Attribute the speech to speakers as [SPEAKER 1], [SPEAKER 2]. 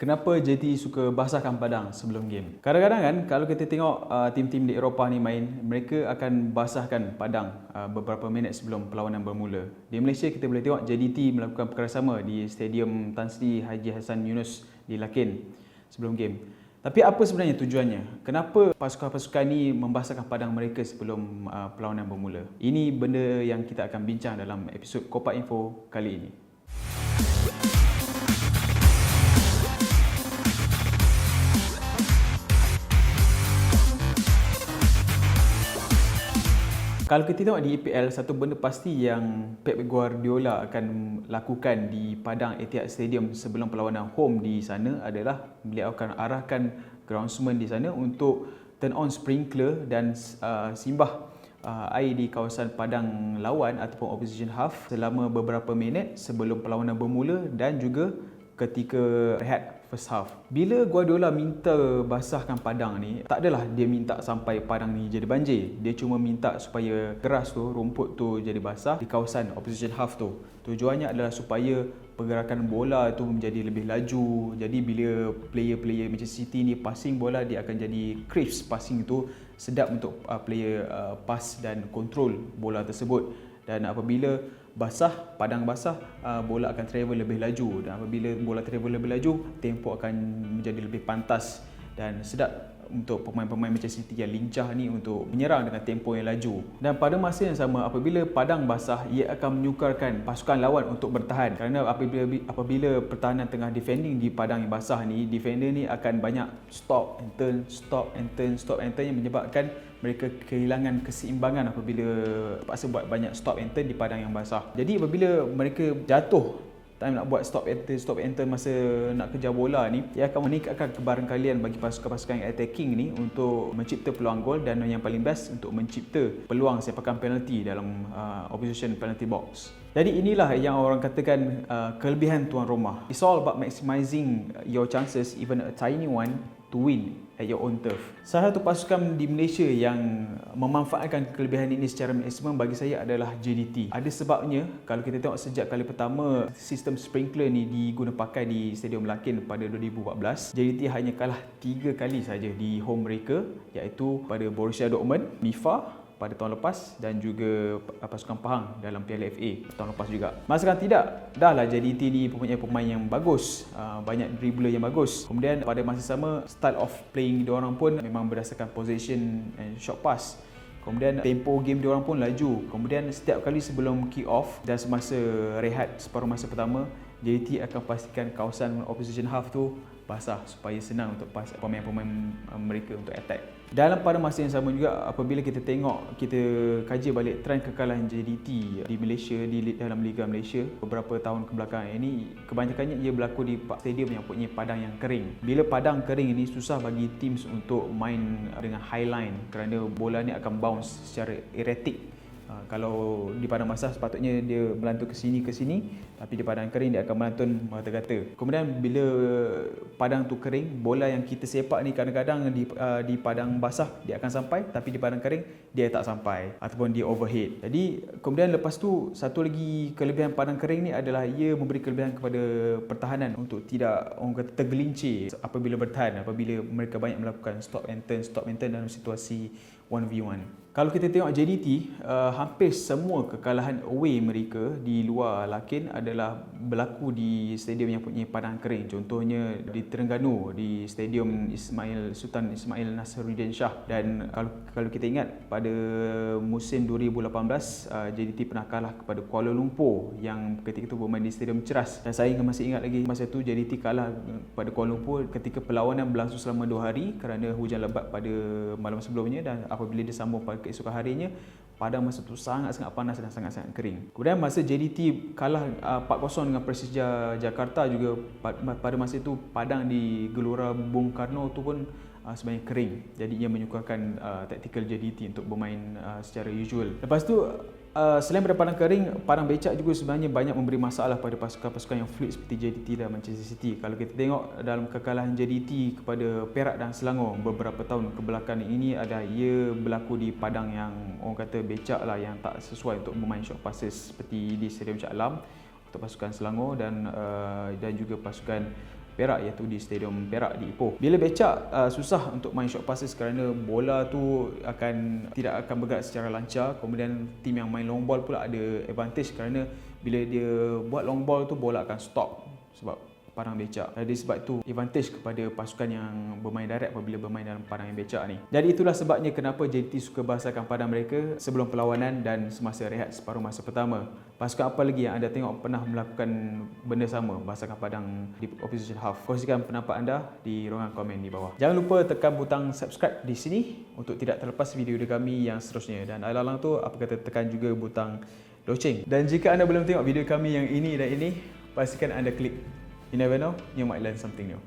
[SPEAKER 1] Kenapa JT suka basahkan padang sebelum game? Kadang-kadang kan kalau kita tengok uh, tim-tim di Eropah ni main, mereka akan basahkan padang uh, beberapa minit sebelum perlawanan bermula. Di Malaysia kita boleh tengok JDT melakukan perkara sama di Stadium Tan Sri Haji Hassan Yunus di Lakin sebelum game. Tapi apa sebenarnya tujuannya? Kenapa pasukan-pasukan ni membasahkan padang mereka sebelum uh, perlawanan bermula? Ini benda yang kita akan bincang dalam episod Kopak Info kali ini. Kalau kita tengok di EPL, satu benda pasti yang Pep Guardiola akan lakukan di padang Etihad Stadium sebelum perlawanan home di sana adalah beliau akan arahkan groundsman di sana untuk turn on sprinkler dan uh, simbah uh, air di kawasan padang lawan ataupun opposition half selama beberapa minit sebelum perlawanan bermula dan juga ketika rehat first half. Bila Guardiola minta basahkan padang ni, tak adalah dia minta sampai padang ni jadi banjir. Dia cuma minta supaya keras tu, rumput tu jadi basah di kawasan opposition half tu. Tujuannya adalah supaya pergerakan bola tu menjadi lebih laju. Jadi bila player-player Manchester City ni passing bola, dia akan jadi crisp passing tu sedap untuk uh, player uh, pass dan control bola tersebut. Dan apabila basah, padang basah, uh, bola akan travel lebih laju. Dan apabila bola travel lebih laju, tempo akan menjadi lebih pantas. Dan sedap untuk pemain-pemain Manchester City yang lincah ni untuk menyerang dengan tempo yang laju. Dan pada masa yang sama apabila padang basah ia akan menyukarkan pasukan lawan untuk bertahan. Kerana apabila apabila pertahanan tengah defending di padang yang basah ni defender ni akan banyak stop and turn stop and turn stop and turn yang menyebabkan mereka kehilangan keseimbangan apabila terpaksa buat banyak stop and turn di padang yang basah. Jadi apabila mereka jatuh time nak buat stop enter stop enter masa nak kejar bola ni ia akan meningkatkan kebarangkalian bagi pasukan-pasukan yang attacking ni untuk mencipta peluang gol dan yang paling best untuk mencipta peluang sepakan penalti dalam uh, opposition penalty box. Jadi inilah yang orang katakan uh, kelebihan tuan rumah. It's all about maximizing your chances even a tiny one to win at your own turf. Salah satu pasukan di Malaysia yang memanfaatkan kelebihan ini secara maksimum bagi saya adalah JDT. Ada sebabnya kalau kita tengok sejak kali pertama sistem sprinkler ni diguna pakai di Stadium Lakin pada 2014, JDT hanya kalah 3 kali saja di home mereka iaitu pada Borussia Dortmund, MIFA pada tahun lepas dan juga pasukan Pahang dalam Piala FA tahun lepas juga. Masakan tidak, dahlah JDT ni mempunyai pemain yang bagus, ah, banyak dribbler yang bagus. Kemudian pada masa sama style of playing dia orang pun memang berdasarkan position and short pass. Kemudian tempo game dia orang pun laju. Kemudian setiap kali sebelum kick off dan semasa rehat separuh masa pertama, JDT akan pastikan kawasan opposition half tu basah supaya senang untuk pas pemain-pemain uh, mereka untuk attack. Dalam pada masa yang sama juga apabila kita tengok kita kaji balik trend kekalahan JDT di Malaysia di dalam Liga Malaysia beberapa tahun kebelakangan ini kebanyakannya ia berlaku di stadium yang punya padang yang kering. Bila padang kering ini susah bagi teams untuk main dengan high line kerana bola ni akan bounce secara erratic Ha, kalau di padang basah sepatutnya dia melantun ke sini ke sini tapi di padang kering dia akan melantun merata-rata. Kemudian bila padang tu kering, bola yang kita sepak ni kadang-kadang di uh, di padang basah dia akan sampai tapi di padang kering dia tak sampai ataupun dia overhead. Jadi kemudian lepas tu satu lagi kelebihan padang kering ni adalah ia memberi kelebihan kepada pertahanan untuk tidak orang kata tergelincir apabila bertahan apabila mereka banyak melakukan stop and turn stop and turn dalam situasi 1v1. Kalau kita tengok JDT, uh, hampir semua kekalahan away mereka di luar Lakin adalah berlaku di stadium yang punya padang kering. Contohnya di Terengganu, di stadium Ismail Sultan Ismail Nasruddin Shah. Dan kalau kalau kita ingat pada musim 2018, uh, JDT pernah kalah kepada Kuala Lumpur yang ketika itu bermain di stadium Ceras. Dan saya masih ingat lagi masa itu JDT kalah pada Kuala Lumpur ketika perlawanan berlangsung selama dua hari kerana hujan lebat pada malam sebelumnya dan apabila disambung pada keesokan harinya padang masa tu sangat-sangat panas dan sangat-sangat kering. Kemudian masa JDT kalah uh, 4-0 dengan Persija Jakarta juga pada masa itu padang di Gelora Bung Karno tu pun uh, sebenarnya kering. Jadi ia menyukarkan uh, tactical JDT untuk bermain uh, secara usual. Lepas tu Uh, selain pada padang kering, padang becak juga sebenarnya banyak memberi masalah pada pasukan-pasukan yang fluid seperti JDT dan Manchester City. Kalau kita tengok dalam kekalahan JDT kepada Perak dan Selangor beberapa tahun kebelakangan ini ada ia berlaku di padang yang orang kata becak lah yang tak sesuai untuk bermain short passes seperti di Stadium Shah Alam untuk pasukan Selangor dan uh, dan juga pasukan Perak iaitu di Stadium Perak di Ipoh. Bila becak uh, susah untuk main short passes kerana bola tu akan tidak akan bergerak secara lancar. Kemudian tim yang main long ball pula ada advantage kerana bila dia buat long ball tu bola akan stop sebab padang becak. Jadi sebab itu advantage kepada pasukan yang bermain direct apabila bermain dalam padang yang becak ni. Jadi itulah sebabnya kenapa JT suka bahasakan padang mereka sebelum perlawanan dan semasa rehat separuh masa pertama. Pasukan apa lagi yang anda tengok pernah melakukan benda sama bahasakan padang di opposition half? Kongsikan pendapat anda di ruangan komen di bawah. Jangan lupa tekan butang subscribe di sini untuk tidak terlepas video dari kami yang seterusnya dan alang-alang tu apa kata tekan juga butang loceng. Dan jika anda belum tengok video kami yang ini dan ini, pastikan anda klik You never know, you might learn something new.